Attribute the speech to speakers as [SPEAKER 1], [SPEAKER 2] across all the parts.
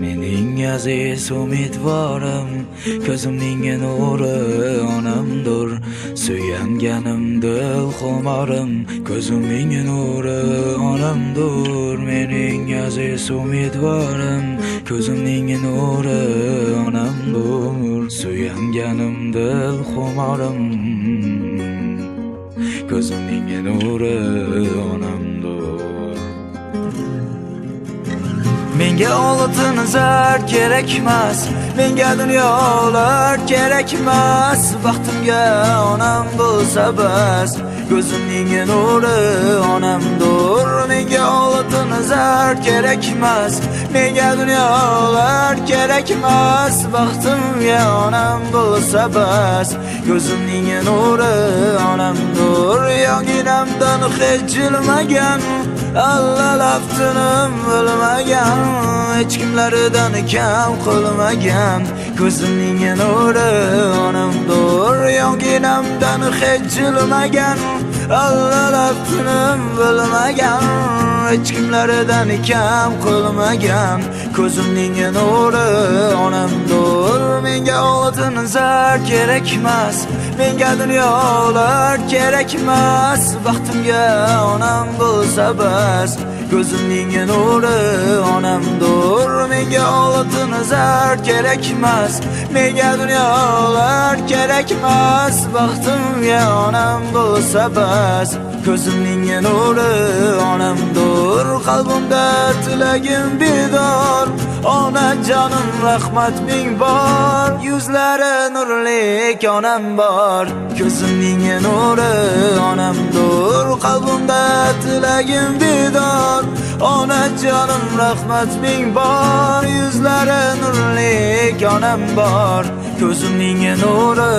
[SPEAKER 1] Mening aziz umidvorim Ko'zimning nuri onamdir Suyanganim dil xumorim Ko'zimning nuri onamdir Mening aziz umidvorim Ko'zimning nuri onamdir Suyanganim dil xumorim Ko'zimning nuri onamdir Menga oltin zar kerakmas Menga dunyolar kerakmas Baxtimga onam bo'lsa bas Ko'zimning nuri onamdir Menga oltin zar kerakmas Menga dunyolar kerakmas Baxtimga onam bo'lsa bas Ko'zimning nuri onamdir Yonginamdan hech jilmagan Allah laftinim bilmagan Hech kimlaridan kam qilmagan Ko'zimning nuri onamdir Yonginamdan hech jilmagan Allah laftinim bilmagan Hech kimlaridan kam qilmagan Ko'zimning nuri onamdir Menga oltin zar kerakmas Menga dunyolar kerakmas Baxtimga onam bo'lsa bas. Ko'zimning nuri onamdir Menga oltin zar kerakmas Menga dunyolar kerakmas Baxtimga onam bo'lsa bas. Ko'zimning nuri onamdir Qalbimda tilagim bedor Ona canım rahmat ming bor Yuzlari nurlik onam bor Ko'zimning nuri onamdir Qalbimda tilagim bedor Ona canım rahmat ming bor Yuzlari nurlik onam bor Ko'zimning nuri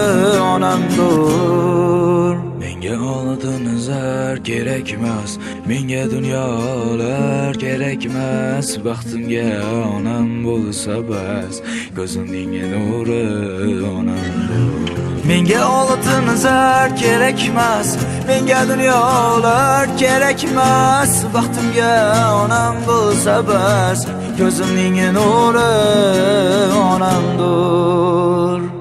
[SPEAKER 1] onamdir Menga oltin zar kerakmas Menga dunyolar kerakmas Baxtimga onam bo'lsa bas Ko'zimning nuri onamdir Menga oltin zar kerakmas Menga dunyolar kerakmas Baxtimga onam bo'lsa bas Ko'zimning nuri onamdir